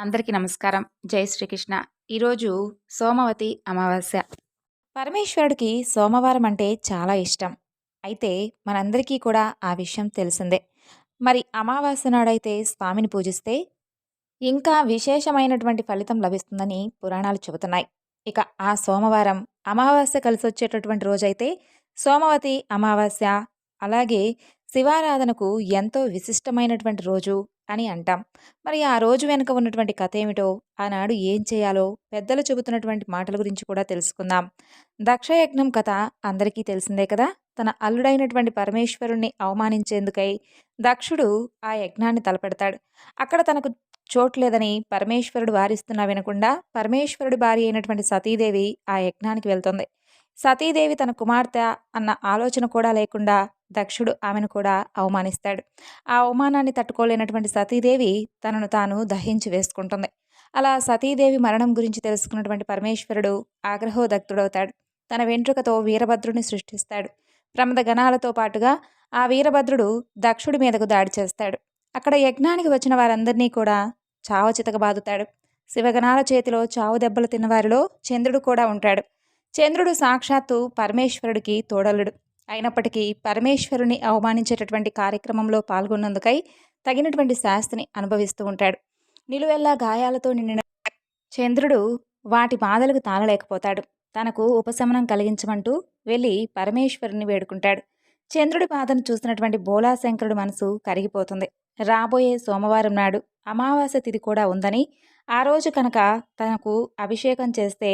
అందరికీ నమస్కారం. జై శ్రీకృష్ణ. ఈరోజు సోమవతి అమావాస్య. పరమేశ్వరుడికి సోమవారం అంటే చాలా ఇష్టం. అయితే మనందరికీ కూడా ఆ విషయం తెలిసిందే. మరి అమావాస్య నాడైతే స్వామిని పూజిస్తే ఇంకా విశేషమైనటువంటి ఫలితం లభిస్తుందని పురాణాలు చెబుతున్నాయి. ఇక ఆ సోమవారం అమావాస్య కలిసి వచ్చేటటువంటి రోజైతే సోమవతి అమావాస్య అలాగే శివారాధనకు ఎంతో విశిష్టమైనటువంటి రోజు అని అంటాం. మరి ఆ రోజు వెనుక ఉన్నటువంటి కథ ఏమిటో ఆనాడు ఏం చేయాలో పెద్దలు చెబుతున్నటువంటి మాటల గురించి కూడా తెలుసుకుందాం. దక్షయజ్ఞం కథ అందరికీ తెలిసిందే కదా? తన అల్లుడైనటువంటి పరమేశ్వరుణ్ణి అవమానించేందుకై దక్షుడు ఆ యజ్ఞాన్ని తలపెడతాడు. అక్కడ తనకు చోట్లేదని పరమేశ్వరుడు వారిస్తున్నా వినకుండా పరమేశ్వరుడి భార్య అయినటువంటి సతీదేవి ఆ యజ్ఞానికి వెళ్తుంది. సతీదేవి తన కుమార్తె అన్న ఆలోచన కూడా లేకుండా దక్షుడు ఆమెను కూడా అవమానిస్తాడు. ఆ అవమానాన్ని తట్టుకోలేనటువంటి సతీదేవి తనను తాను దహించి వేసుకుంటుంది. అలా సతీదేవి మరణం గురించి తెలుసుకున్నటువంటి పరమేశ్వరుడు ఆగ్రహోదగ్ధుడవుతాడు. తన వెంట్రుకతో వీరభద్రుడిని సృష్టిస్తాడు. ప్రమద గణాలతో పాటుగా ఆ వీరభద్రుడు దక్షుడి మీదకు దాడి చేస్తాడు. అక్కడ యజ్ఞానికి వచ్చిన వారందరినీ కూడా చావచితక బాదుతాడు. శివగణాల చేతిలో చావు దెబ్బలు తిన్నవారిలో చంద్రుడు కూడా ఉంటాడు. చంద్రుడు సాక్షాత్తు పరమేశ్వరుడికి తోడలుడు అయినప్పటికీ పరమేశ్వరుని అవమానించేటటువంటి కార్యక్రమంలో పాల్గొన్నందుకై తగినటువంటి శాస్తిని అనుభవిస్తూ ఉంటాడు. నిలువెల్లా గాయాలతో నిండిన చంద్రుడు వాటి బాధలకు తాళలేకపోతాడు. తనకు ఉపశమనం కలిగించమంటూ వెళ్ళి పరమేశ్వరుని వేడుకుంటాడు. చంద్రుడి బాధను చూసినటువంటి బోలాశంకరుడు మనసు కరిగిపోతుంది. రాబోయే సోమవారం నాడు అమావాస్య తిథి కూడా ఉందని ఆ రోజు కనుక తనకు అభిషేకం చేస్తే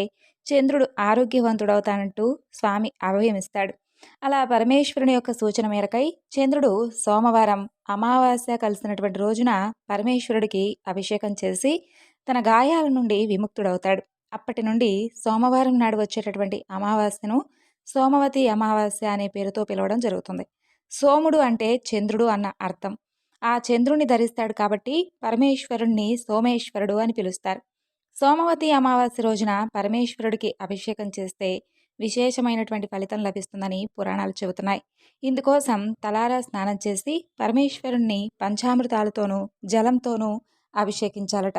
చంద్రుడు ఆరోగ్యవంతుడవుతానంటూ స్వామి అభయమిస్తాడు. అలా పరమేశ్వరుని యొక్క సూచన మేరకై చంద్రుడు సోమవారం అమావాస్య కలిసినటువంటి రోజున పరమేశ్వరుడికి అభిషేకం చేసి తన గాయాల నుండి విముక్తుడవుతాడు. అప్పటి నుండి సోమవారం నాడు వచ్చేటటువంటి అమావాస్యను సోమవతి అమావాస్య అనే పేరుతో పిలవడం జరుగుతుంది. సోముడు అంటే చంద్రుడు అన్న అర్థం. ఆ చంద్రుని ధరిస్తాడు కాబట్టి పరమేశ్వరుణ్ణి సోమేశ్వరుడు అని పిలుస్తారు. సోమవతి అమావాస్య రోజున పరమేశ్వరుడికి అభిషేకం చేస్తే విశేషమైనటువంటి ఫలితం లభిస్తుందని పురాణాలు చెబుతున్నాయి. ఇందుకోసం తలారా స్నానం చేసి పరమేశ్వరుణ్ణి పంచామృతాలతోనూ జలంతోనూ అభిషేకించాలట.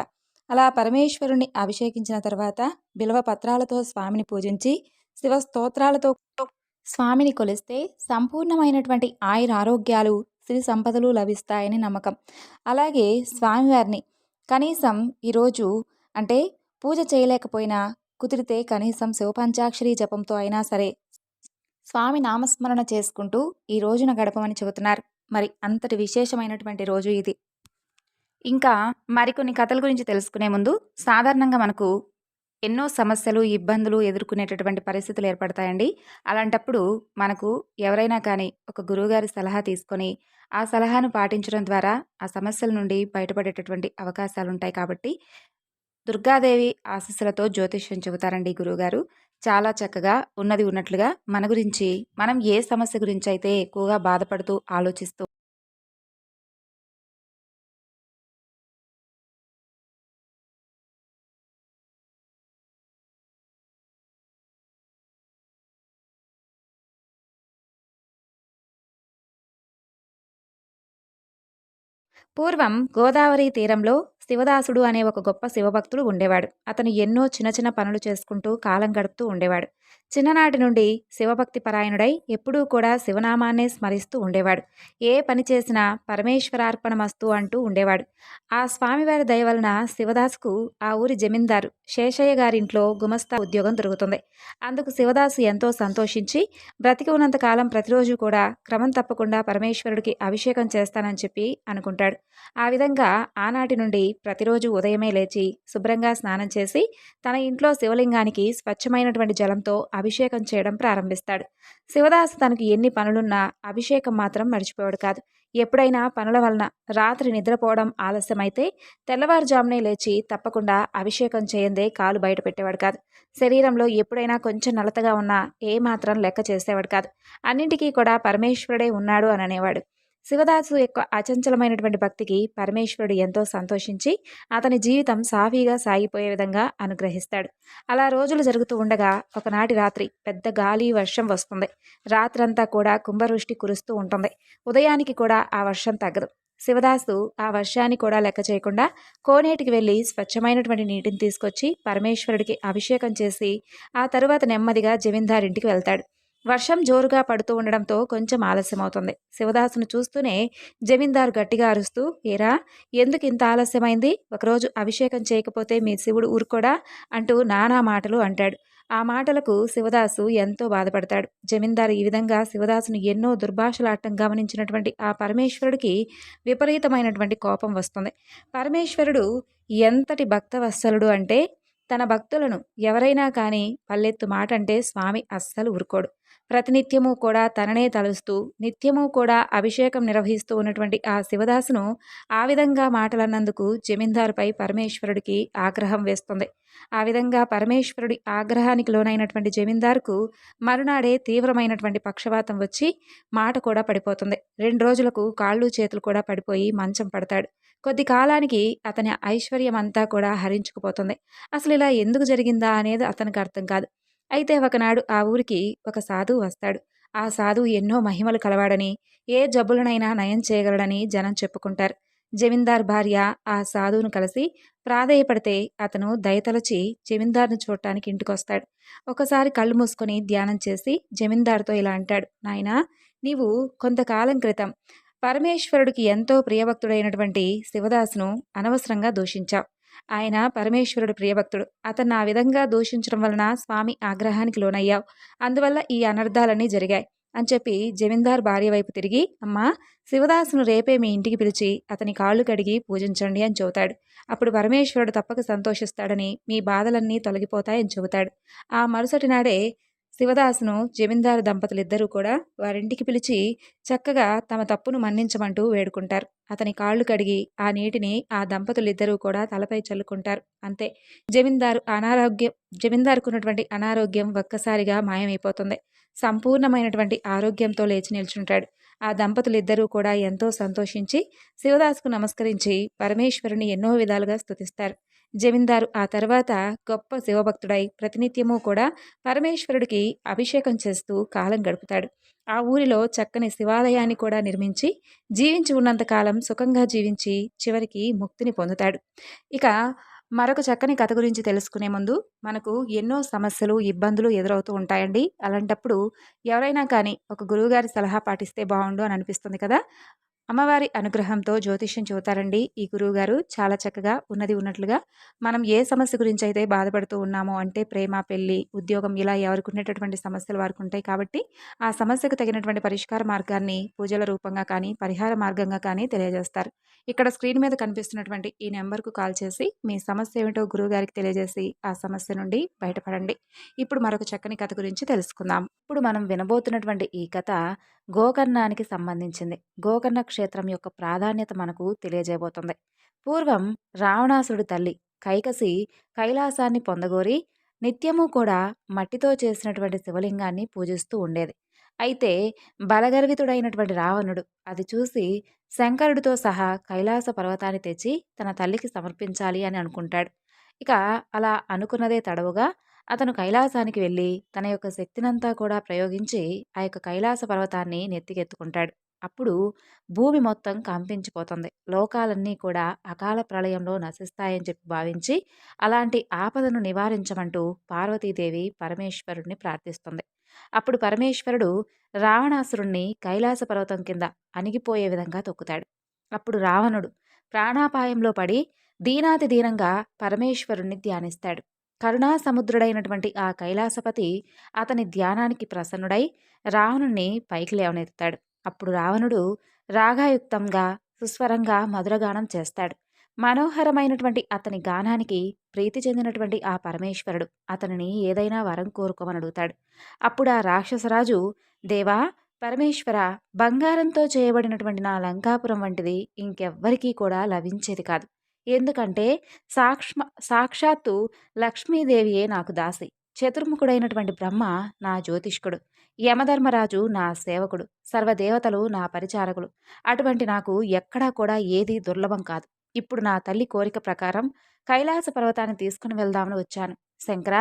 అలా పరమేశ్వరుణ్ణి అభిషేకించిన తర్వాత బిల్వ పత్రాలతో స్వామిని పూజించి శివ స్తోత్రాలతో స్వామిని కొలిస్తే సంపూర్ణమైనటువంటి ఆయుర ఆరోగ్యాలు శ్రీ సంపదలు లభిస్తాయని నమ్మకం. అలాగే స్వామివారిని కనీసం ఈరోజు అంటే పూజ చేయలేకపోయినా కుదిరితే కనీసం శివపంచాక్షరి జపంతో అయినా సరే స్వామి నామస్మరణ చేసుకుంటూ ఈ రోజున గడపమని చెబుతున్నారు. మరి అంతటి విశేషమైనటువంటి రోజు ఇది. ఇంకా మరికొన్ని కథల గురించి తెలుసుకునే ముందు సాధారణంగా మనకు ఎన్నో సమస్యలు ఇబ్బందులు ఎదుర్కొనేటటువంటి పరిస్థితులు ఏర్పడతాయండి. అలాంటప్పుడు మనకు ఎవరైనా కానీ ఒక గురువుగారి సలహా తీసుకొని ఆ సలహాను పాటించడం ద్వారా ఆ సమస్యల నుండి బయటపడేటటువంటి అవకాశాలు ఉంటాయి కాబట్టి దుర్గాదేవి ఆశీస్సులతో జ్యోతిష్యం చెబుతారండి గురువుగారు. చాలా చక్కగా ఉన్నది ఉన్నట్లుగా మన గురించి మనం ఏ సమస్య గురించి అయితే ఎక్కువగా బాధపడుతూ ఆలోచిస్తూ పూర్వం గోదావరి తీరంలో శివదాసుడు అనే ఒక గొప్ప శివభక్తుడు ఉండేవాడు. అతను ఎన్నో చిన్న చిన్న పనులు చేసుకుంటూ కాలం గడుపుతూ ఉండేవాడు. చిన్ననాటి నుండి శివభక్తి పరాయణుడై ఎప్పుడూ కూడా శివనామాన్నే స్మరిస్తూ ఉండేవాడు. ఏ పని చేసినా పరమేశ్వరార్పణమస్తు అంటూ ఉండేవాడు. ఆ స్వామివారి దయ వలన శివదాసుకు ఆ ఊరి జమీందారు శేషయ్య గారింట్లో గుమస్తా ఉద్యోగం దొరుకుతుంది. అందుకు శివదాసు ఎంతో సంతోషించి బ్రతికి ఉన్నంతకాలం ప్రతిరోజు కూడా క్రమం తప్పకుండా పరమేశ్వరుడికి అభిషేకం చేస్తానని చెప్పి అనుకుంటాడు. ఆ విధంగా ఆనాటి నుండి ప్రతిరోజు ఉదయమే లేచి శుభ్రంగా స్నానం చేసి తన ఇంట్లో శివలింగానికి స్వచ్ఛమైనటువంటి జలంతో అభిషేకం చేయడం ప్రారంభిస్తాడు. శివదాసు తనకు ఎన్ని పనులున్నా అభిషేకం మాత్రం మర్చిపోయాడు కాదు. ఎప్పుడైనా పనుల వలన రాత్రి నిద్రపోవడం ఆలస్యమైతే తెల్లవారుజామునే లేచి తప్పకుండా అభిషేకం చేయందే కాలు బయట పెట్టేవాడు కాదు. శరీరంలో ఎప్పుడైనా కొంచెం నలతగా ఉన్నా ఏమాత్రం లెక్క చేసేవాడు కాదు. అన్నింటికీ కూడా పరమేశ్వరుడే ఉన్నాడు అని అనేవాడు శివదాసు యొక్క అచంచలమైనటువంటి భక్తికి పరమేశ్వరుడు ఎంతో సంతోషించి అతని జీవితం సాఫీగా సాగిపోయే విధంగా అనుగ్రహిస్తాడు. అలా రోజులు జరుగుతూ ఉండగా ఒకనాటి రాత్రి పెద్ద గాలి వర్షం వస్తుంది. రాత్రంతా కూడా కుంభవృష్టి కురుస్తూ ఉంటుంది. ఉదయానికి కూడా ఆ వర్షం తగ్గదు. శివదాసు ఆ వర్షాన్ని కూడా లెక్క చేయకుండా కోనేటికి వెళ్ళి స్వచ్ఛమైనటువంటి నీటిని తీసుకొచ్చి పరమేశ్వరుడికి అభిషేకం చేసి ఆ తరువాత నెమ్మదిగా జమీందారింటికి వెళ్తాడు. వర్షం జోరుగా పడుతూ ఉండడంతో కొంచెం ఆలస్యమవుతుంది. శివదాసును చూస్తూనే జమీందారు గట్టిగా అరుస్తూ ఏరా ఎందుకు ఇంత ఆలస్యమైంది? ఒకరోజు అభిషేకం చేయకపోతే మీ శివుడు ఊరుకోడా? అంటూ నానా మాటలు అంటాడు. ఆ మాటలకు శివదాసు ఎంతో బాధపడతాడు. జమీందారు ఈ విధంగా శివదాసును ఎన్నో దుర్భాషలాటం గమనించినటువంటి ఆ పరమేశ్వరుడికి విపరీతమైనటువంటి కోపం వస్తుంది. పరమేశ్వరుడు ఎంతటి భక్తవత్సలుడు అంటే తన భక్తులను ఎవరైనా కానీ పల్లెత్తు మాట అంటే స్వామి అస్సలు ఊరుకోడు. ప్రతినిత్యము కూడా తననే తలుస్తూ నిత్యము కూడా అభిషేకం నిర్వహిస్తూ ఉన్నటువంటి ఆ శివదాసును ఆ విధంగా మాటలన్నందుకు జమీందారుపై పరమేశ్వరుడికి ఆగ్రహం వేస్తుంది. ఆ విధంగా పరమేశ్వరుడి ఆగ్రహానికి లోనైనటువంటి జమీందారుకు మరునాడే తీవ్రమైనటువంటి పక్షవాతం వచ్చి మాట కూడా పడిపోతుంది. రెండు రోజులకు కాళ్ళు చేతులు కూడా పడిపోయి మంచం పడతాడు. కొద్ది కాలానికి అతని ఐశ్వర్యం అంతా కూడా హరించుకుపోతుంది. అసలు ఇలా ఎందుకు జరిగిందా అనేది అతనికి అర్థం కాదు. అయితే ఒకనాడు ఆ ఊరికి ఒక సాధువు వస్తాడు. ఆ సాధువు ఎన్నో మహిమలు కలవాడని ఏ జబ్బులనైనా నయం చేయగలడని జనం చెప్పుకుంటారు. జమీందార్ భార్య ఆ సాధువును కలిసి ప్రాధేయపడితే అతను దయతలచి జమీందార్ను చూడటానికి ఇంటికొస్తాడు. ఒకసారి కళ్ళు మూసుకొని ధ్యానం చేసి జమీందార్తో ఇలా అంటాడు నాయనా నీవు కొంతకాలం క్రితం పరమేశ్వరుడికి ఎంతో ప్రియభక్తుడైనటువంటి శివదాసును అనవసరంగా దూషించావు. ఆయన పరమేశ్వరుడు ప్రియభక్తుడు. అతను ఆ విధంగా దూషించడం వలన స్వామి ఆగ్రహానికి లోనయ్యావు. అందువల్ల ఈ అనర్థాలన్నీ జరిగాయి అని చెప్పి జమీందార్ భార్య వైపు తిరిగి అమ్మా శివదాసును రేపే మీ ఇంటికి పిలిచి అతని కాళ్ళు కడిగి పూజించండి అని చెబుతాడు. అప్పుడు పరమేశ్వరుడు తప్పక సంతోషిస్తాడని మీ బాధలన్నీ తొలగిపోతాయని చెబుతాడు. ఆ మరుసటి నాడే శివదాసును జమీందారు దంపతులిద్దరూ కూడా వారింటికి పిలిచి చక్కగా తమ తప్పును మన్నించమంటూ వేడుకుంటారు. అతని కాళ్ళు కడిగి ఆ నీటిని ఆ దంపతులిద్దరూ కూడా తలపై చల్లుకుంటారు. అంతే జమీందారు అనారోగ్యం జమీందారుకున్నటువంటి అనారోగ్యం ఒక్కసారిగా మాయమైపోతుంది. సంపూర్ణమైనటువంటి ఆరోగ్యంతో లేచి నిల్చుంటాడు. ఆ దంపతులిద్దరూ కూడా ఎంతో సంతోషించి శివదాసుకు నమస్కరించి పరమేశ్వరుని ఎన్నో విధాలుగా స్తుతిస్తారు. జమీందారు ఆ తర్వాత గొప్ప శివభక్తుడై ప్రతినిత్యము కూడా పరమేశ్వరుడికి అభిషేకం చేస్తూ కాలం గడుపుతాడు. ఆ ఊరిలో చక్కని శివాలయాన్ని కూడా నిర్మించి జీవించి ఉన్నంతకాలం సుఖంగా జీవించి చివరికి ముక్తిని పొందుతాడు. ఇక మరొక చక్కని కథ గురించి తెలుసుకునే ముందు మనకు ఎన్నో సమస్యలు ఇబ్బందులు ఎదురవుతూ ఉంటాయండి. అలాంటప్పుడు ఎవరైనా కానీ ఒక గురువుగారి సలహా పాటిస్తే బాగుండు అని అనిపిస్తుంది కదా? అమ్మవారి అనుగ్రహంతో జ్యోతిష్యం చెబుతారండి ఈ గురువుగారు చాలా చక్కగా ఉన్నది ఉన్నట్లుగా మనం ఏ సమస్య గురించి అయితే బాధపడుతూ ఉన్నామో అంటే ప్రేమ పెళ్ళి ఉద్యోగం ఇలా ఎవరికి ఉండేటటువంటి సమస్యలు వారికి ఉంటాయి కాబట్టి ఆ సమస్యకు తగినటువంటి పరిష్కార మార్గాన్ని పూజల రూపంగా కానీ పరిహార మార్గంగా కానీ తెలియజేస్తారు. ఇక్కడ స్క్రీన్ మీద కనిపిస్తున్నటువంటి ఈ నెంబర్కు కాల్ చేసి మీ సమస్య ఏమిటో గురువుగారికి తెలియజేసి ఆ సమస్య నుండి బయటపడండి. ఇప్పుడు మరొక చక్కని కథ గురించి తెలుసుకుందాం. ఇప్పుడు మనం వినబోతున్నటువంటి ఈ కథ గోకర్ణానికి సంబంధించింది. గోకర్ణ క్షేత్రం యొక్క ప్రాధాన్యత మనకు తెలియజేయబోతుంది. పూర్వం రావణాసుడి తల్లి కైకసి కైలాసాన్ని పొందగోరి నిత్యము కూడా మట్టితో చేసినటువంటి శివలింగాన్ని పూజిస్తూ ఉండేది. అయితే బలగర్వితుడైనటువంటి రావణుడు అది చూసి శంకరుడితో సహా కైలాస పర్వతాన్ని తెచ్చి తన తల్లికి సమర్పించాలి అని అనుకుంటాడు. ఇక అలా అనుకున్నదే తడవుగా అతను కైలాసానికి వెళ్ళి తన యొక్క శక్తినంతా కూడా ప్రయోగించి ఆ యొక్క కైలాస పర్వతాన్ని నెత్తికెత్తుకుంటాడు. అప్పుడు భూమి మొత్తం కంపించిపోతుంది. లోకాలన్నీ కూడా అకాల ప్రళయంలో నశిస్తాయని చెప్పి భావించి అలాంటి ఆపదను నివారించమంటూ పార్వతీదేవి పరమేశ్వరుడిని ప్రార్థిస్తుంది. అప్పుడు పరమేశ్వరుడు రావణాసురుణ్ణి కైలాస పర్వతం కింద అణిగిపోయే విధంగా తొక్కుతాడు. అప్పుడు రావణుడు ప్రాణాపాయంలో పడి దీనాతి దీనంగా పరమేశ్వరుణ్ణి ధ్యానిస్తాడు. కరుణా సముద్రుడైనటువంటి ఆ కైలాసపతి అతని ధ్యానానికి ప్రసన్నుడై రావణుణ్ణి పైకి లేవనెత్తాడు అప్పుడు రావణుడు రాగాయుక్తంగా సుస్వరంగా మధురగానం చేస్తాడు. మనోహరమైనటువంటి అతని గానానికి ప్రీతి చెందినటువంటి ఆ పరమేశ్వరుడు అతనిని ఏదైనా వరం కోరుకోమని అడుగుతాడు. అప్పుడు ఆ రాక్షసరాజు దేవా పరమేశ్వర బంగారంతో చేయబడినటువంటి నా లంకాపురం వంటిది ఇంకెవ్వరికీ కూడా లభించేది కాదు. ఎందుకంటే సాక్ష్మ సాక్షాత్తు లక్ష్మీదేవియే నాకు దాసి. చతుర్ముఖుడైనటువంటి బ్రహ్మ నా జ్యోతిష్కుడు. యమధర్మరాజు నా సేవకుడు. సర్వదేవతలు నా పరిచారకులు. అటువంటి నాకు ఎక్కడా కూడా ఏది దుర్లభం కాదు. ఇప్పుడు నా తల్లి కోరిక ప్రకారం కైలాస పర్వతాన్ని తీసుకుని వెళ్దామని వచ్చాను. శంకర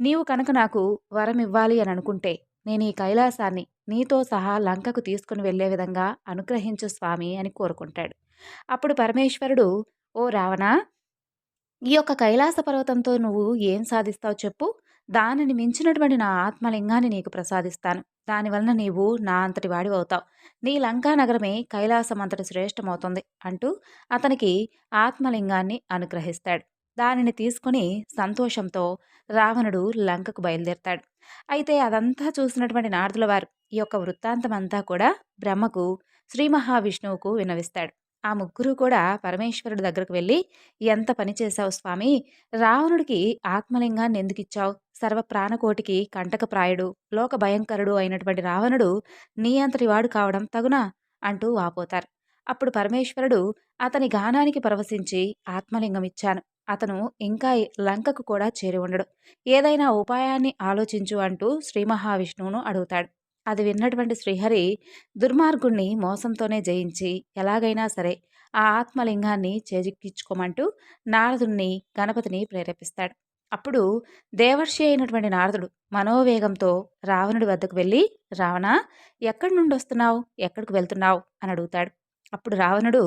నీవు కనుక నాకు వరం ఇవ్వాలి అని అనుకుంటే నేను ఈ కైలాసాన్ని నీతో సహా లంకకు తీసుకుని వెళ్ళే విధంగా అనుగ్రహించు స్వామి అని కోరుకుంటాడు. అప్పుడు పరమేశ్వరుడు ఓ రావణా ఈ యొక్క కైలాస పర్వతంతో నువ్వు ఏం సాధిస్తావు చెప్పు. దానిని మించినటువంటి నా ఆత్మలింగాన్ని నీకు ప్రసాదిస్తాను. దానివలన నీవు నా అంతటి వాడి అవుతావు. నీ లంకా నగరమే కైలాసం అంతటి శ్రేష్టమవుతుంది అంటూ అతనికి ఆత్మలింగాన్ని అనుగ్రహిస్తాడు. దానిని తీసుకుని సంతోషంతో రావణుడు లంకకు బయలుదేరతాడు. అయితే అదంతా చూసినటువంటి నారదుల వారు ఈ యొక్క వృత్తాంతమంతా కూడా బ్రహ్మకు శ్రీ మహావిష్ణువుకు వినవిస్తాడు. ఆ ముగ్గురు కూడా పరమేశ్వరుడి దగ్గరకు వెళ్ళి ఎంత పని చేశావు స్వామి? రావణుడికి ఆత్మలింగాన్ని ఎందుకు ఇచ్చావు? సర్వ ప్రాణకోటికి కంటకప్రాయుడు లోక భయంకరుడు అయినటువంటి రావణుడు నీ అంతటి వాడు కావడం తగునా? అంటూ వాపోతారు. అప్పుడు పరమేశ్వరుడు అతని గానానికి పరవశించి ఆత్మలింగం ఇచ్చాను. అతను ఇంకా లంకకు కూడా చేరి ఉండడు. ఏదైనా ఉపాయాన్ని ఆలోచించు అంటూ శ్రీ మహావిష్ణువును అడుగుతాడు. అది విన్నటువంటి శ్రీహరి దుర్మార్గుణ్ణి మోసంతోనే జయించి ఎలాగైనా సరే ఆ ఆత్మలింగాన్ని చేజిక్కించుకోమంటూ నారదుణ్ణి గణపతిని ప్రేరేపిస్తాడు. అప్పుడు దేవర్షి అయినటువంటి నారదుడు మనోవేగంతో రావణుడి వద్దకు వెళ్ళి రావణ ఎక్కడి నుండి వస్తున్నావు? ఎక్కడికి వెళ్తున్నావు? అని అడుగుతాడు. అప్పుడు రావణుడు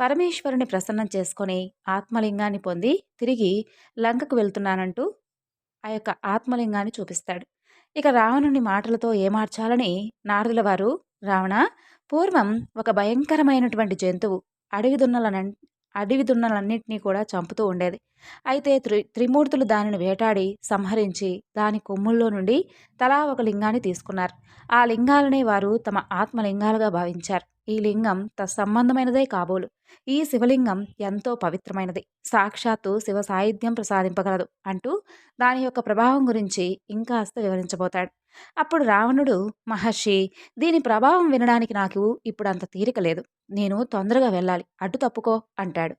పరమేశ్వరుని ప్రసన్నం చేసుకొని ఆత్మలింగాన్ని పొంది తిరిగి లంకకు వెళ్తున్నానంటూ ఆ యొక్క ఆత్మలింగాన్ని చూపిస్తాడు. ఇక రావణుని మాటలతో ఏమార్చాలని నారదుల వారు రావణ పూర్వం ఒక భయంకరమైనటువంటి జంతువు అడవి దున్నలన అడవి దున్నలన్నింటినీ కూడా చంపుతూ ఉండేది. అయితే త్రి త్రిమూర్తులు దానిని వేటాడి సంహరించి దాని కొమ్ముల్లో నుండి తలా ఒక లింగాన్ని తీసుకున్నారు. ఆ లింగాలనే వారు తమ ఆత్మలింగాలుగా భావించారు. ఈ లింగం తత్సంబంధమైనదే కాబోలు. ఈ శివలింగం ఎంతో పవిత్రమైనది. సాక్షాత్తు శివ సాహిత్యం ప్రసాదింపగలదు అంటూ దాని యొక్క ప్రభావం గురించి ఇంకాస్త వివరించబోతాడు. అప్పుడు రావణుడు మహర్షి దీని ప్రభావం వినడానికి నాకు ఇప్పుడు అంత తీరిక లేదు. నేను తొందరగా వెళ్ళాలి. అడ్డు తప్పుకో అంటాడు.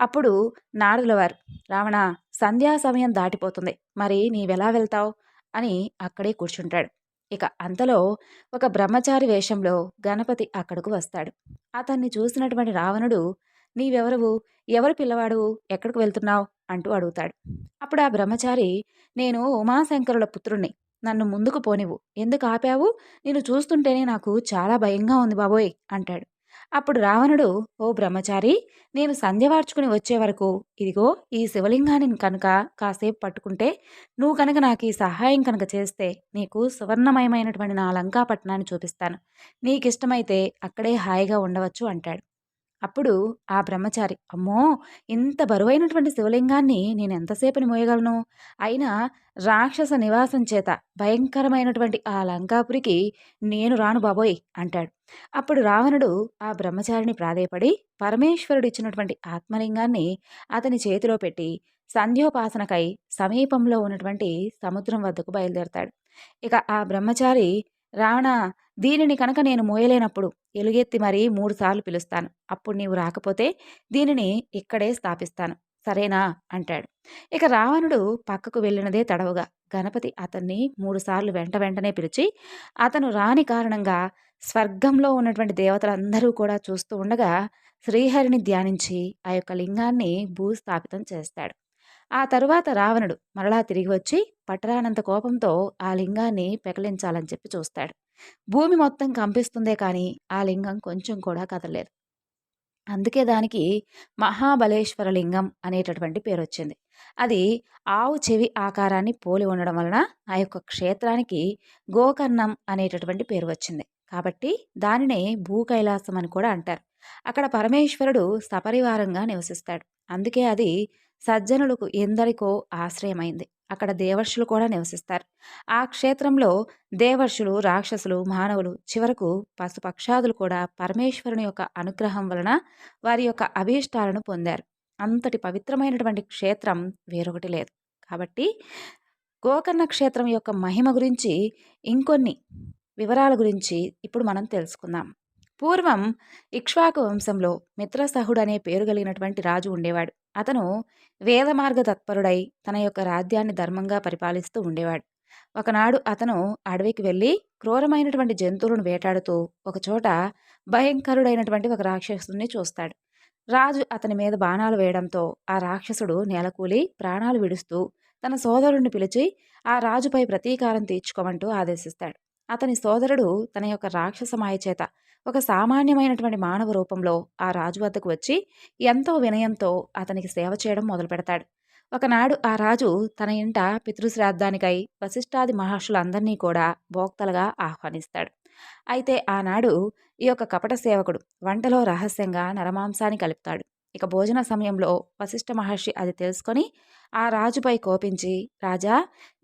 అప్పుడు నారదుల వారు రావణ సంధ్యా సమయం దాటిపోతుంది. మరి నీవెలా వెళ్తావు? అని అక్కడే కూర్చుంటాడు. ఇక అంతలో ఒక బ్రహ్మచారి వేషంలో గణపతి అక్కడకు వస్తాడు. అతన్ని చూసినటువంటి రావణుడు నీవెవరవు? ఎవరు పిల్లవాడు? ఎక్కడికి వెళ్తున్నావు? అంటూ అడుగుతాడు. అప్పుడు ఆ బ్రహ్మచారి నేను ఉమాశంకరుల పుత్రుణ్ణి. నన్ను ముందుకు పోనివు ఎందుకు ఆపావు? నేను చూస్తుంటేనే నాకు చాలా భయంగా ఉంది బాబోయ్ అంటాడు. అప్పుడు రావణుడు ఓ బ్రహ్మచారి నేను సంధ్యవార్చుకుని వచ్చే వరకు ఇదిగో ఈ శివలింగాన్ని కనుక కాసేపు పట్టుకుంటే నువ్వు కనుక నాకు ఈ సహాయం కనుక చేస్తే నీకు సువర్ణమయమైనటువంటి నా లంకాపట్నాన్ని చూపిస్తాను. నీకిష్టమైతే అక్కడే హాయిగా ఉండవచ్చు అంటాడు. అప్పుడు ఆ బ్రహ్మచారి అమ్మో! ఇంత బరువైనటువంటి శివలింగాన్ని నేను ఎంతసేపని మోయగలను? అయినా రాక్షస నివాసం చేత భయంకరమైనటువంటి ఆ లంకాపురికి నేను రాను బాబోయ్ అంటాడు. అప్పుడు రావణుడు ఆ బ్రహ్మచారిని ప్రాధేయపడి పరమేశ్వరుడు ఇచ్చినటువంటి ఆత్మలింగాన్ని అతని చేతిలో పెట్టి సంధ్యోపాసనకై సమీపంలో ఉన్నటువంటి సముద్రం వద్దకు బయలుదేరతాడు. ఇక ఆ బ్రహ్మచారి రావణ దీనిని కనుక నేను మోయలేనప్పుడు ఎలుగెత్తి మరీ మూడుసార్లు పిలుస్తాను. అప్పుడు నీవు రాకపోతే దీనిని ఇక్కడే స్థాపిస్తాను. సరేనా? అంటాడు. ఇక రావణుడు పక్కకు వెళ్ళినదే తడవుగా. గణపతి అతన్ని మూడుసార్లు వెంట వెంటనే పిలిచి అతను రాని కారణంగా స్వర్గంలో ఉన్నటువంటి దేవతలందరూ కూడా చూస్తూ ఉండగా శ్రీహరిని ధ్యానించి ఆ యొక్క లింగాన్ని భూస్థాపితం చేస్తాడు. ఆ తరువాత రావణుడు మరలా తిరిగి వచ్చి పట్టరానంత కోపంతో ఆ లింగాన్ని పెకలించాలని చెప్పి చూస్తాడు. భూమి మొత్తం కంపిస్తుందే కానీ ఆ లింగం కొంచెం కూడా కదలలేదు. అందుకే దానికి మహాబలేశ్వర లింగం అనేటటువంటి పేరు వచ్చింది. అది ఆవు చెవి ఆకారాన్ని పోలి ఉండడం వలన ఆ యొక్క క్షేత్రానికి గోకర్ణం అనేటటువంటి పేరు వచ్చింది. కాబట్టి దానినే భూకైలాసం అని కూడా అంటారు. అక్కడ పరమేశ్వరుడు సపరివారంగా నివసిస్తాడు. అందుకే అది సజ్జనులకు ఎందరికో ఆశ్రయమైంది. అక్కడ దేవర్షులు కూడా నివసిస్తారు. ఆ క్షేత్రంలో దేవర్షులు రాక్షసులు మానవులు చివరకు పశుపక్షాదులు కూడా పరమేశ్వరుని యొక్క అనుగ్రహం వలన వారి యొక్క అభీష్టాలను పొందారు. అంతటి పవిత్రమైనటువంటి క్షేత్రం వేరొకటి లేదు. కాబట్టి గోకర్ణ క్షేత్రం యొక్క మహిమ గురించి ఇంకొన్ని వివరాల గురించి ఇప్పుడు మనం తెలుసుకుందాం. పూర్వం ఇక్ష్వాకు వంశంలో మిత్రసహుడు అనే పేరు కలిగినటువంటి రాజు ఉండేవాడు. అతను వేదమార్గ తత్పరుడై తన యొక్క రాజ్యాన్ని ధర్మంగా పరిపాలిస్తూ ఉండేవాడు. ఒకనాడు అతను అడవికి వెళ్ళి క్రూరమైనటువంటి జంతువులను వేటాడుతూ ఒకచోట భయంకరుడైనటువంటి ఒక రాక్షసుని చూస్తాడు. రాజు అతని మీద బాణాలు వేయడంతో ఆ రాక్షసుడు నేలకూలి ప్రాణాలు విడుస్తూ తన సోదరుణ్ణి పిలిచి ఆ రాజుపై ప్రతీకారం తీర్చుకోమంటూ ఆదేశిస్తాడు. అతని సోదరుడు తన యొక్క రాక్షస మాయ చేత ఒక సామాన్యమైనటువంటి మానవ రూపంలో ఆ రాజు వద్దకు వచ్చి ఎంతో వినయంతో అతనికి సేవ చేయడం మొదలు పెడతాడు. ఒకనాడు ఆ రాజు తన ఇంట పితృశ్రాద్ధానికై వశిష్ఠాది మహర్షులందరినీ కూడా భోక్తలుగా ఆహ్వానిస్తాడు. అయితే ఆనాడు ఈ యొక్క కపట సేవకుడు వంటలో రహస్యంగా నరమాంసాన్ని కలుపుతాడు. ఇక భోజన సమయంలో వశిష్ఠ మహర్షి అది తెలుసుకొని ఆ రాజుపై కోపించి రాజా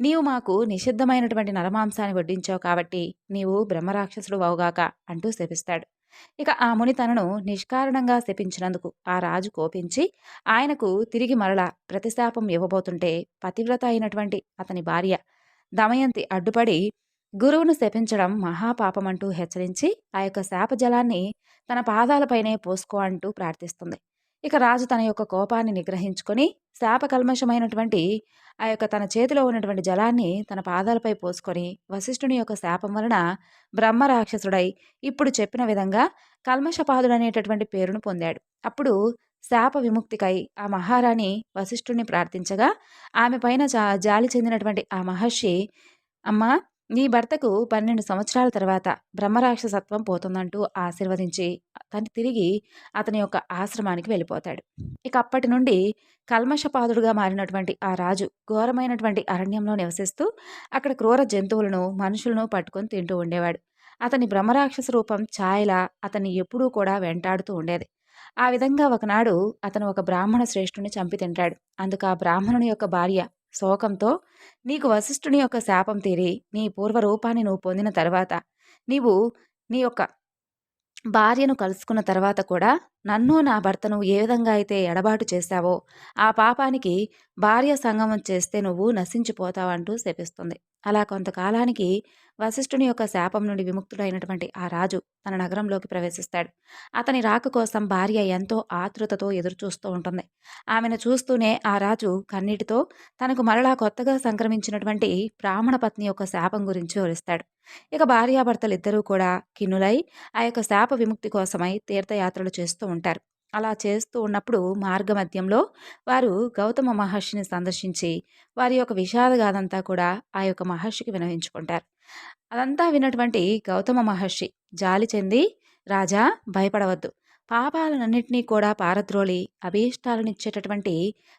నీవు మాకు నిషిద్ధమైనటువంటి నరమాంసాన్ని వడ్డించావు కాబట్టి నీవు బ్రహ్మరాక్షసుడు అవుగాక అంటూ శపిస్తాడు. ఇక ఆ ముని తనను నిష్కారణంగా శపించినందుకు ఆ రాజు కోపించి ఆయనకు తిరిగి మరల ప్రతిశాపం ఇవ్వబోతుంటే పతివ్రత అయినటువంటి అతని భార్య దమయంతి అడ్డుపడి గురువును శపించడం మహాపాపమంటూ హెచ్చరించి ఆ యొక్క శాపజలాన్ని తన పాదాలపైనే పోసుకో అంటూ ప్రార్థిస్తుంది. ఇక రాజు తన యొక్క కోపాన్ని నిగ్రహించుకొని శాపకల్మషమైనటువంటి ఆ యొక్క తన చేతిలో ఉన్నటువంటి జలాన్ని తన పాదాలపై పోసుకొని వశిష్ఠుని యొక్క శాపం వలన బ్రహ్మరాక్షసుడై ఇప్పుడు చెప్పిన విధంగా కల్మషపాదుడనేటటువంటి పేరును పొందాడు. అప్పుడు శాప విముక్తికై ఆ మహారాణి వశిష్ఠుణ్ణి ప్రార్థించగా ఆమె పైన జాలి చెందినటువంటి ఆ మహర్షి అమ్మా నీ భర్తకు పన్నెండు సంవత్సరాల తర్వాత బ్రహ్మరాక్షసత్వం పోతుందంటూ ఆశీర్వదించి తను తిరిగి అతని యొక్క ఆశ్రమానికి వెళ్ళిపోతాడు. ఇక అప్పటి నుండి కల్మషపాదుడుగా మారినటువంటి ఆ రాజు ఘోరమైనటువంటి అరణ్యంలో నివసిస్తూ అక్కడ క్రూర జంతువులను మనుషులను పట్టుకొని తింటూ ఉండేవాడు. అతని బ్రహ్మరాక్షస రూపం ఛాయలా అతన్ని ఎప్పుడూ కూడా వెంటాడుతూ ఉండేది. ఆ విధంగా ఒకనాడు అతను ఒక బ్రాహ్మణ శ్రేష్ఠుని చంపి తింటాడు. అందుకు ఆ బ్రాహ్మణుని యొక్క భార్య శోకంతో నీకు వశిష్ఠుని యొక్క శాపం తీరి నీ పూర్వరూపాన్ని నువ్వు పొందిన తర్వాత నీవు నీ యొక్క భార్యను కలుసుకున్న తర్వాత కూడా నన్ను నా భర్తను ఏ విధంగా అయితే ఎడబాటు చేశావో ఆ పాపానికి భార్య సంగమం చేస్తే నువ్వు నశించిపోతావంటూ శపిస్తుంది. అలా కొంతకాలానికి వశిష్ఠుని యొక్క శాపం నుండి విముక్తుడైనటువంటి ఆ రాజు తన నగరంలోకి ప్రవేశిస్తాడు. అతని రాక కోసం భార్య ఎంతో ఆతృతతో ఎదురుచూస్తూ ఉంటుంది. ఆమెను చూస్తూనే ఆ రాజు కన్నీటితో తనకు మరలా కొత్తగా సంక్రమించినటువంటి బ్రాహ్మణ పత్ని యొక్క శాపం గురించి వివరిస్తాడు. ఇక భార్యాభర్తలిద్దరూ కూడా కిన్నులై ఆ యొక్క శాప విముక్తి కోసమై తీర్థయాత్రలు చేస్తూ ఉంటారు. అలా చేస్తూ ఉన్నప్పుడు మార్గమధ్యంలో వారు గౌతమ మహర్షిని సందర్శించి వారి యొక్క విషాదగాదంతా కూడా ఆ యొక్క మహర్షికి వినవించుకుంటారు అదంతా విన్నటువంటి గౌతమ మహర్షి జాలి చెంది రాజా భయపడవద్దు. పాపాలన్నింటినీ కూడా పారద్రోలి అభీష్టాలనిచ్చేటటువంటి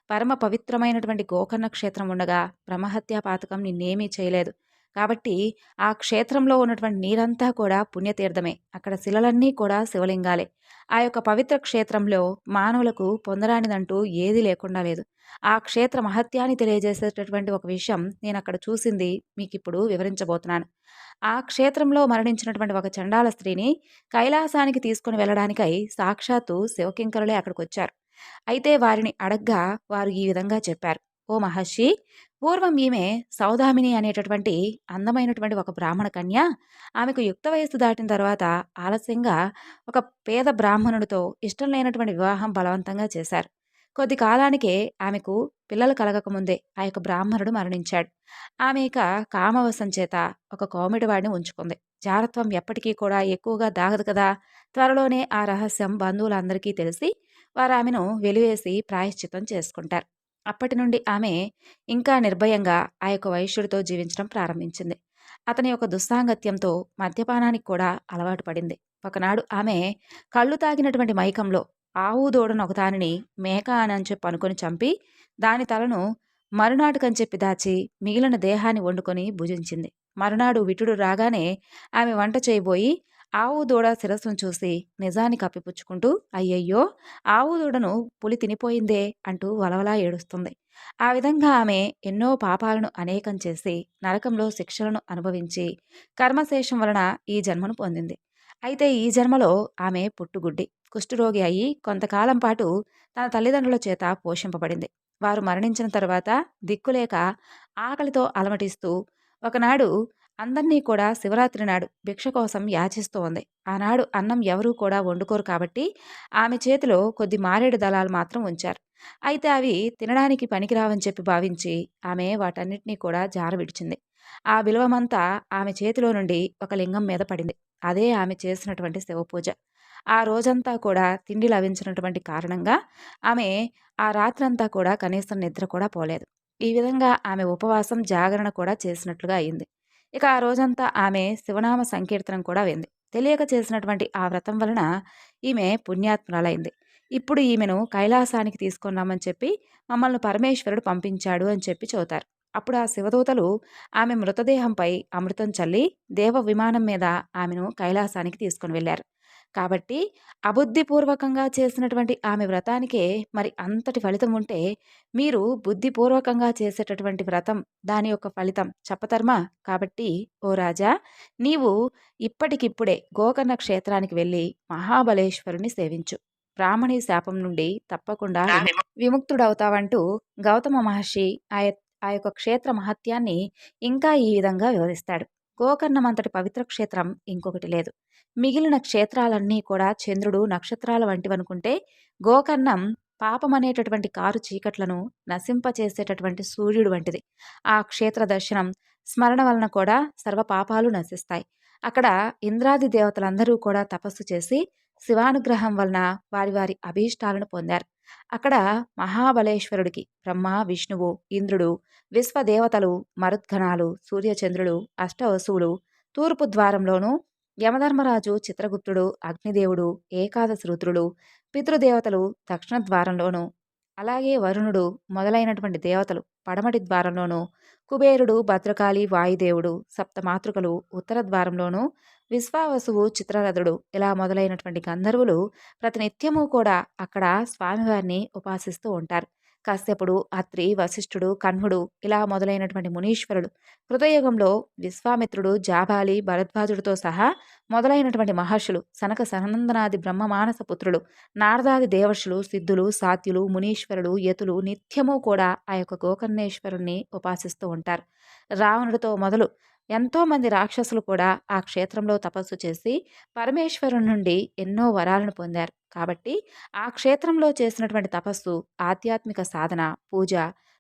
పరమ పవిత్రమైనటువంటి గోకర్ణ క్షేత్రం ఉండగా బ్రహ్మహత్యా పాతకం నిన్నేమీ చేయలేదు. కాబట్టి ఆ క్షేత్రంలో ఉన్నటువంటి నీరంతా కూడా పుణ్యతీర్థమే. అక్కడ శిలలన్నీ కూడా శివలింగాలే. ఆ యొక్క పవిత్ర క్షేత్రంలో మానవులకు పొందరానిదంటూ ఏది లేకుండా లేదు. ఆ క్షేత్ర మహత్యాన్ని తెలియజేసేటటువంటి ఒక విషయం నేను అక్కడ చూసింది మీకు ఇప్పుడు వివరించబోతున్నాను. ఆ క్షేత్రంలో మరణించినటువంటి ఒక చండాల స్త్రీని కైలాసానికి తీసుకుని వెళ్ళడానికై సాక్షాత్తు శివకింకరులే అక్కడికి వచ్చారు అయితే వారిని అడగ్గా వారు ఈ విధంగా చెప్పారు. ఓ మహర్షి పూర్వం ఈమె సౌదామిని అనేటటువంటి అందమైనటువంటి ఒక బ్రాహ్మణ కన్య. ఆమెకు యుక్త వయస్సు దాటిన తర్వాత ఆలస్యంగా ఒక పేద బ్రాహ్మణుడితో ఇష్టం లేనటువంటి వివాహం బలవంతంగా చేశారు. కొద్ది కాలానికే ఆమెకు పిల్లలు కలగకముందే ఆ యొక్క బ్రాహ్మణుడు మరణించాడు. ఆమె ఇక కామవశం చేత ఒక కోమిడివాడిని ఉంచుకుంది. జారత్వం ఎప్పటికీ కూడా ఎక్కువగా దాగదు కదా? త్వరలోనే ఆ రహస్యం బంధువులందరికీ తెలిసి వారు ఆమెను వెలివేసి ప్రాయశ్చితం చేసుకుంటారు. అప్పటి నుండి ఆమె ఇంకా నిర్భయంగా ఆ యొక్క వైశ్యుడితో జీవించడం ప్రారంభించింది. అతని యొక్క దుస్సాంగత్యంతో మద్యపానానికి కూడా అలవాటు పడింది. ఒకనాడు ఆమె కళ్ళు తాగినటువంటి మైకంలో ఆవు దూడను ఒకదానిని మేక అని చెప్పి అనుకుని చంపి దాని తలను మరునాటుకని చెప్పి దాచి మిగిలిన దేహాన్ని వండుకొని భుజించింది. మరునాడు విటుడు రాగానే ఆమె వంట చేయబోయి ఆవు దూడ శిరస్సును చూసి నిజాన్ని కప్పిపుచ్చుకుంటూ అయ్యయ్యో ఆవు దూడను పులి తినిపోయిందే అంటూ వలవలా ఏడుస్తుంది. ఆ విధంగా ఆమె ఎన్నో పాపాలను అనేకం చేసి నరకంలో శిక్షలను అనుభవించి కర్మశేషం వలన ఈ జన్మను పొందింది. అయితే ఈ జన్మలో ఆమె పుట్టుగుడ్డి కుష్ఠరోగి అయి కొంతకాలం పాటు తన తల్లిదండ్రుల చేత పోషింపబడింది. వారు మరణించిన తర్వాత దిక్కులేక ఆకలితో అలమటిస్తూ ఒకనాడు అందర్నీ కూడా శివరాత్రి నాడు భిక్ష కోసం యాచిస్తూ ఉంది. ఆనాడు అన్నం ఎవరూ కూడా వండుకోరు కాబట్టి ఆమె చేతిలో కొద్ది మారేడు దళాలు మాత్రం ఉంచారు. అయితే అవి తినడానికి పనికిరావని చెప్పి భావించి ఆమె వాటన్నిటినీ కూడా జార విడిచింది. ఆ విలువమంతా ఆమె చేతిలో నుండి ఒక లింగం మీద పడింది. అదే ఆమె చేసినటువంటి శివపూజ. ఆ రోజంతా కూడా తిండి లభించినటువంటి కారణంగా ఆమె ఆ రాత్రంతా కూడా కనీసం నిద్ర కూడా పోలేదు. ఈ విధంగా ఆమె ఉపవాసం జాగరణ కూడా చేసినట్లుగా అయింది. ఇక ఆ రోజంతా ఆమె శివనామ సంకీర్తనం కూడా వింది. తెలియక చేసినటువంటి ఆ వ్రతం వలన ఈమె పుణ్యాత్మరాలైంది. ఇప్పుడు ఈమెను కైలాసానికి తీసుకొని చెప్పి మమ్మల్ని పరమేశ్వరుడు పంపించాడు అని చెప్పి చెబుతారు. అప్పుడు ఆ శివదూతలు ఆమె మృతదేహంపై అమృతం చల్లి దేవ విమానం మీద ఆమెను కైలాసానికి తీసుకుని వెళ్ళారు. కాబట్టి అబుద్ధిపూర్వకంగా చేసినటువంటి ఆమె వ్రతానికే మరి అంతటి ఫలితం ఉంటే మీరు బుద్ధిపూర్వకంగా చేసేటటువంటి వ్రతం దాని యొక్క ఫలితం చెప్పతర్మా? కాబట్టి ఓ రాజా నీవు ఇప్పటికిప్పుడే గోకర్ణ క్షేత్రానికి వెళ్ళి మహాబలేశ్వరుని సేవించు. బ్రాహ్మణి శాపం నుండి తప్పకుండా విముక్తుడవుతావంటూ గౌతమ మహర్షి ఆ ఆ యొక్క క్షేత్ర మహత్యాన్ని ఇంకా ఈ విధంగా వివరిస్తాడు. గోకర్ణం అంతటి పవిత్ర క్షేత్రం ఇంకొకటి లేదు. మిగిలిన క్షేత్రాలన్నీ కూడా చంద్రుడు నక్షత్రాల వంటివనుకుంటే గోకర్ణం పాపమనేటటువంటి కారు చీకట్లను నశింపచేసేటటువంటి సూర్యుడు వంటిది. ఆ క్షేత్ర దర్శనం స్మరణ వలన కూడా సర్వ పాపాలు నశిస్తాయి. అక్కడ ఇంద్రాది దేవతలందరూ కూడా తపస్సు చేసి శివానుగ్రహం వలన వారి వారి అభీష్టాలను పొందారు. అక్కడ మహాబలేశ్వరుడికి బ్రహ్మ విష్ణువు ఇంద్రుడు విశ్వదేవతలు మరుద్ఘనాలు సూర్యచంద్రుడు అష్టవసువులు తూర్పు ద్వారంలోనూ యమధర్మరాజు చిత్రగుప్తుడు అగ్నిదేవుడు ఏకాదశి రుద్రుడు పితృదేవతలు దక్షిణ ద్వారంలోనూ అలాగే వరుణుడు మొదలైనటువంటి దేవతలు పడమటి ద్వారంలోనూ కుబేరుడు భద్రకాళి వాయుదేవుడు సప్తమాతృకలు ఉత్తర ద్వారంలోనూ విశ్వావసువు చిత్రరథుడు. ఇలా మొదలైనటువంటి గంధర్వులు ప్రతినిత్యము కూడా అక్కడ స్వామివారిని ఉపాసిస్తూ ఉంటారు. కశ్యపుడు అత్రి వశిష్ఠుడు కన్హుడు ఇలా మొదలైనటువంటి మునీశ్వరుడు కృతయుగంలో విశ్వామిత్రుడు జాబాలి భరద్వాజుడితో సహా మొదలైనటువంటి మహర్షులు సనక సనందనాది బ్రహ్మమానస పుత్రులు నారదాది దేవర్షులు సిద్ధులు సాత్యులు మునీశ్వరులు యతులు నిత్యము కూడా ఆ యొక్క గోకర్ణేశ్వరుణ్ణి ఉపాసిస్తూ ఉంటారు. రావణుడితో మొదలు ఎంతోమంది రాక్షసులు కూడా ఆ క్షేత్రంలో తపస్సు చేసి పరమేశ్వరుని నుండి ఎన్నో వరాలను పొందారు. కాబట్టి ఆ క్షేత్రంలో చేసినటువంటి తపస్సు ఆధ్యాత్మిక సాధన పూజ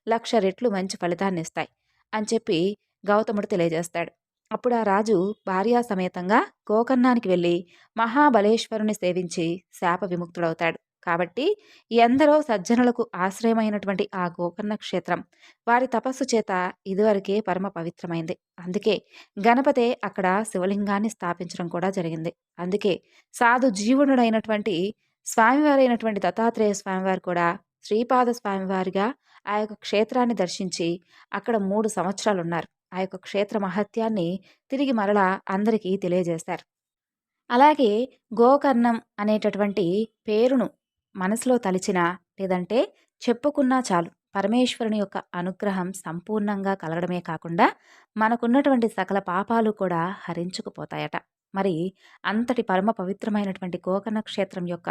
లక్ష రెట్లు మంచి ఫలితాన్ని ఇస్తాయి అని చెప్పి గౌతముడు తెలియజేస్తాడు. అప్పుడు ఆ రాజు భార్యా సమేతంగా గోకర్ణానికి వెళ్ళి మహాబలేశ్వరుని సేవించి శాప విముక్తుడవుతాడు. కాబట్టి ఎందరో సజ్జనులకు ఆశ్రయమైనటువంటి ఆ గోకర్ణ క్షేత్రం వారి తపస్సు చేత ఇదివరకే పరమ పవిత్రమైంది. అందుకే గణపతే అక్కడ శివలింగాన్ని స్థాపించడం కూడా జరిగింది. అందుకే సాధు జీవునుడైనటువంటి స్వామివారైనటువంటి దత్తాత్రేయ స్వామివారు కూడా శ్రీపాద స్వామివారిగా ఆ యొక్క క్షేత్రాన్ని దర్శించి అక్కడ మూడు సంవత్సరాలు ఉన్నారు ఆ యొక్క క్షేత్ర మహత్యాన్ని తిరిగి మరలా అందరికీ తెలియజేశారు. అలాగే గోకర్ణం అనేటటువంటి పేరును మనసులో తలిచినా లేదంటే చెప్పుకున్నా చాలు. పరమేశ్వరుని యొక్క అనుగ్రహం సంపూర్ణంగా కలగడమే కాకుండా మనకున్నటువంటి సకల పాపాలు కూడా హరించుకుపోతాయట. మరి అంతటి పరమ పవిత్రమైనటువంటి గోకర్ణ క్షేత్రం యొక్క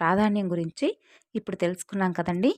ప్రాధాన్యం గురించి ఇప్పుడు తెలుసుకున్నాం కదండి.